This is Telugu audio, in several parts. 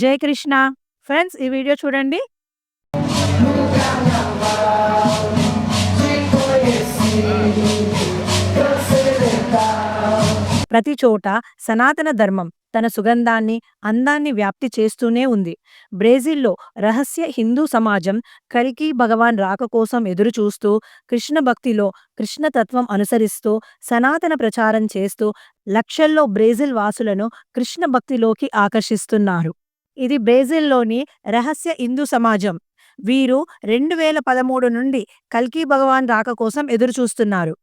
జై కృష్ణ. ఫ్రెండ్స్ ఈ వీడియో చూడండి. ప్రతి చోట సనాతన ధర్మం తన సుగంధాన్ని అందాన్ని వ్యాప్తి చేస్తూనే ఉంది. బ్రెజిల్లో రహస్య హిందూ సమాజం కరికి భగవాన్ రాక కోసం ఎదురుచూస్తూ కృష్ణ భక్తిలో కృష్ణతత్వం అనుసరిస్తూ సనాతన ప్రచారం చేస్తూ లక్షల్లో బ్రెజిల్ వాసులను కృష్ణ భక్తిలోకి ఆకర్షిస్తున్నారు. ఇది బ్రెజిల్లోని రహస్య హిందూ సమాజం. వీరు రెండు వేల పదమూడు నుండి కల్కి భగవాన్ రాక కోసం ఎదురుచూస్తున్నారు.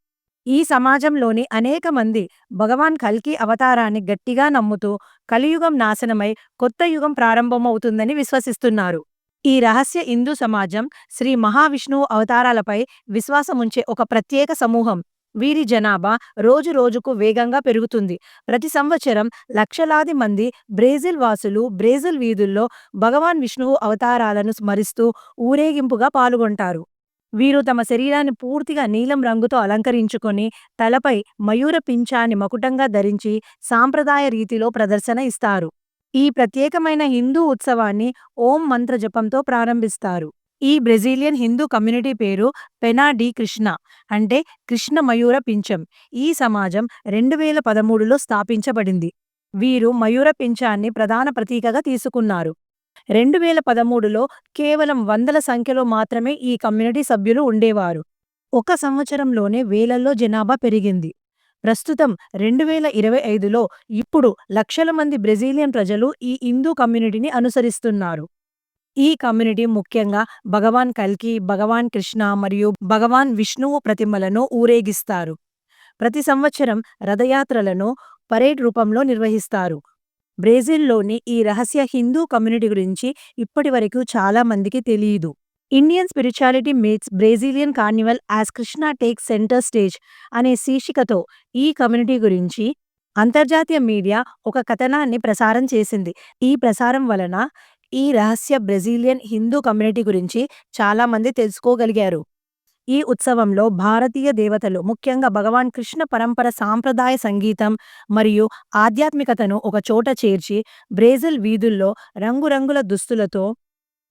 ఈ సమాజంలోని అనేక మంది భగవాన్ కల్కి అవతారాన్ని గట్టిగా నమ్ముతూ కలియుగం నాశనమై కొత్త యుగం ప్రారంభమవుతుందని విశ్వసిస్తున్నారు. ఈ రహస్య హిందూ సమాజం శ్రీ మహావిష్ణువు అవతారాలపై విశ్వాసముంచే ఒక ప్రత్యేక సమూహం. వీరి జనాభా రోజు రోజుకు వేగంగా పెరుగుతుంది. ప్రతి సంవత్సరం లక్షలాది మంది బ్రెజిల్ వాసులు బ్రెజిల్ వీధుల్లో భగవాన్ విష్ణువు అవతారాలను స్మరిస్తూ ఊరేగింపుగా పాల్గొంటారు. వీరు తమ శరీరాన్ని పూర్తిగా నీలం రంగుతో అలంకరించుకొని తలపై మయూర పింఛాన్ని మకుటంగా ధరించి సాంప్రదాయ రీతిలో ప్రదర్శన ఇస్తారు. ఈ ప్రత్యేకమైన హిందూ ఉత్సవాన్ని ఓం మంత్ర జపంతో ప్రారంభిస్తారు. ఈ బ్రెజిలియన్ హిందూ కమ్యూనిటీ పేరు పెనా డి కృష్ణ అంటే కృష్ణ మయూర పింఛం. ఈ సమాజం రెండు వేల పదమూడులో స్థాపించబడింది. వీరు మయూర పింఛాన్ని ప్రధాన ప్రతీకగా తీసుకున్నారు. రెండు వేల పదమూడులో కేవలం వందల సంఖ్యలో మాత్రమే ఈ కమ్యూనిటీ సభ్యులు ఉండేవారు. ఒక సంవత్సరంలోనే వేలల్లో జనాభా పెరిగింది. ప్రస్తుతం రెండు వేల ఇరవై ఐదులో ఇప్పుడు లక్షల మంది బ్రెజిలియన్ ప్రజలు ఈ హిందూ కమ్యూనిటీని అనుసరిస్తున్నారు. ఈ కమ్యూనిటీ ముఖ్యంగా భగవాన్ కల్కి భగవాన్ కృష్ణ మరియు భగవాన్ విష్ణువు ప్రతిమలను ఊరేగిస్తారు. ప్రతి సంవత్సరం రథయాత్రలను పరేడ్ రూపంలో నిర్వహిస్తారు. బ్రెజిల్లోని ఈ రహస్య హిందూ కమ్యూనిటీ గురించి ఇప్పటివరకు చాలా మందికి తెలియదు. Indian spirituality meets Brazilian carnival as Krishna take centre stage అనే శీర్షికతో ఈ కమ్యూనిటీ గురించి అంతర్జాతీయ మీడియా ఒక కథనాన్ని ప్రసారం చేసింది. ఈ ప్రసారం వలన ఈ రహస్య బ్రెజిలియన్ హిందూ కమ్యూనిటీ గురించి చాలా మంది తెలుసుకోగలిగారు. ఈ ఉత్సవంలో భారతీయ దేవతలు ముఖ్యంగా భగవాన్ కృష్ణ పరంపర సాంప్రదాయ సంగీతం మరియు ఆధ్యాత్మికతను ఒక చోట చేర్చి బ్రెజిల్ వీధుల్లో రంగురంగుల దుస్తులతో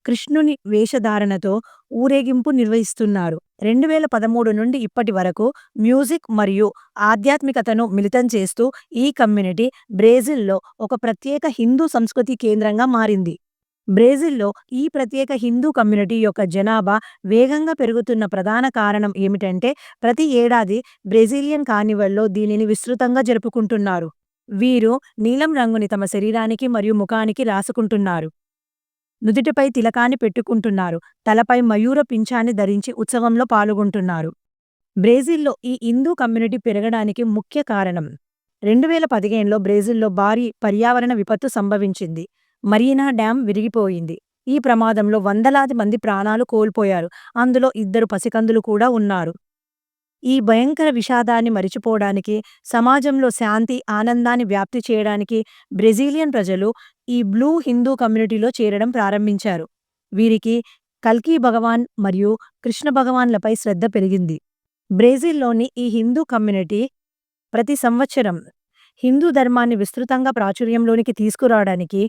కృష్ణుని వేషధారణతో ఊరేగింపు నిర్వహిస్తున్నారు. రెండు వేల పదమూడు నుండి ఇప్పటి వరకు మ్యూజిక్ మరియు ఆధ్యాత్మికతను మిళితం చేస్తూ ఈ కమ్యూనిటీ బ్రెజిల్లో ఒక ప్రత్యేక హిందూ సంస్కృతి కేంద్రంగా మారింది. బ్రెజిల్లో ఈ ప్రత్యేక హిందూ కమ్యూనిటీ యొక్క జనాభా వేగంగా పెరుగుతున్న ప్రధాన కారణం ఏమిటంటే ప్రతి ఏడాది బ్రెజిలియన్ కార్నివల్లో దీనిని విస్తృతంగా జరుపుకుంటున్నారు. వీరు నీలం రంగుని తమ శరీరానికి మరియు ముఖానికి రాసుకుంటున్నారు. నుదుటిపై తిలకాన్ని పెట్టుకుంటున్నారు. తలపై మయూర పింఛాన్ని ధరించి ఉత్సవంలో పాల్గొంటున్నారు. బ్రెజిల్లో ఈ హిందూ కమ్యూనిటీ పెరగడానికి ముఖ్య కారణం. రెండు వేల పదిహేనులో బ్రెజిల్లో భారీ పర్యావరణ విపత్తు సంభవించింది. మరీనా డ్యాం విరిగిపోయింది. ఈ ప్రమాదంలో వందలాది మంది ప్రాణాలు కోల్పోయారు. అందులో ఇద్దరు పసికందులు కూడా ఉన్నారు. ఈ భయంకర విషాదాన్ని మరిచిపోవడానికి సమాజంలో శాంతి ఆనందాన్ని వ్యాప్తి చేయడానికి బ్రెజిలియన్ ప్రజలు ఈ బ్లూ హిందూ కమ్యూనిటీలో చేరడం ప్రారంభించారు. వీరికి కల్కి భగవాన్ మరియు కృష్ణ భగవాన్లపై శ్రద్ధ పెరిగింది. బ్రెజిల్లోని ఈ హిందూ కమ్యూనిటీ ప్రతి సంవత్సరం హిందూ ధర్మాన్ని విస్తృతంగా ప్రాచుర్యంలోనికి తీసుకురావడానికి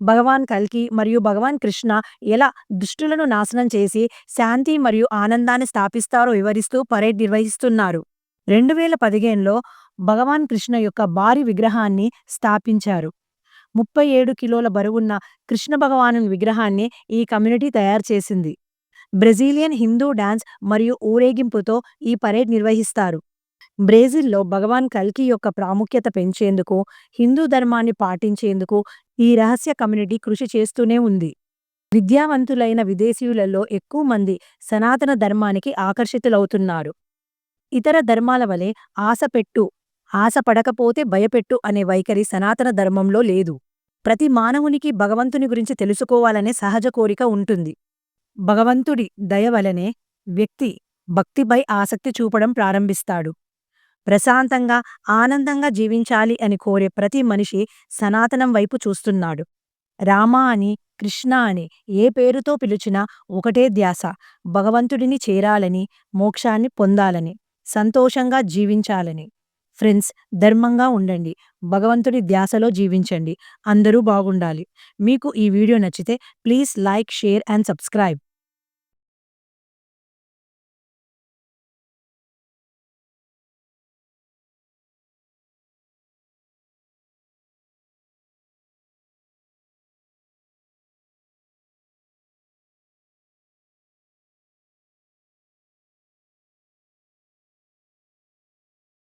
భగవాన్ కల్కి మరియు భగవాన్ కృష్ణ ఎలా దుష్టులను నాశనం చేసి శాంతి మరియు ఆనందాన్ని స్థాపిస్తారో వివరిస్తూ పరేడ్ నిర్వహిస్తున్నారు. రెండు వేల పదిహేనులో భగవాన్ కృష్ణ యొక్క భారీ విగ్రహాన్ని స్థాపించారు. ముప్పై ఏడు కిలోల బరువున్న కృష్ణ భగవాను విగ్రహాన్ని ఈ కమ్యూనిటీ తయారు చేసింది. బ్రెజిలియన్ హిందూ డాన్స్ మరియు ఊరేగింపుతో ఈ పరేడ్ నిర్వహిస్తారు. బ్రెజిల్లో భగవాన్ కల్కి యొక్క ప్రాముఖ్యత పెంచేందుకు హిందూ ధర్మాన్ని పాటించేందుకు ఈ రహస్య కమ్యూనిటీ కృషి చేస్తూనే ఉంది. విద్యావంతులైన విదేశీయులలో ఎక్కువ మంది సనాతన ధర్మానికి ఆకర్షితులవుతున్నారు. ఇతర ధర్మాల వలె ఆశపెట్టు ఆశ పడకపోతే భయపెట్టు అనే వైఖరి సనాతన ధర్మంలో లేదు. ప్రతి మానవునికి భగవంతుని గురించి తెలుసుకోవాలనే సహజ కోరిక ఉంటుంది. భగవంతుడి దయ వలనే వ్యక్తి భక్తిపై ఆసక్తి చూపడం ప్రారంభిస్తాడు. ప్రశాంతంగా ఆనందంగా జీవించాలి అని కోరే ప్రతి మనిషి సనాతనం వైపు చూస్తున్నాడు రామ అని కృష్ణ అని ఏ పేరుతో పిలిచినా ఒకటే ధ్యాస భగవంతుడిని చేరాలని మోక్షాన్ని పొందాలని సంతోషంగా జీవించాలని ఫ్రెండ్స్ ధర్మంగా ఉండండి. భగవంతుడి ధ్యాసలో జీవించండి. అందరూ బాగుండాలి. మీకు ఈ వీడియో నచ్చితే please like, share and subscribe.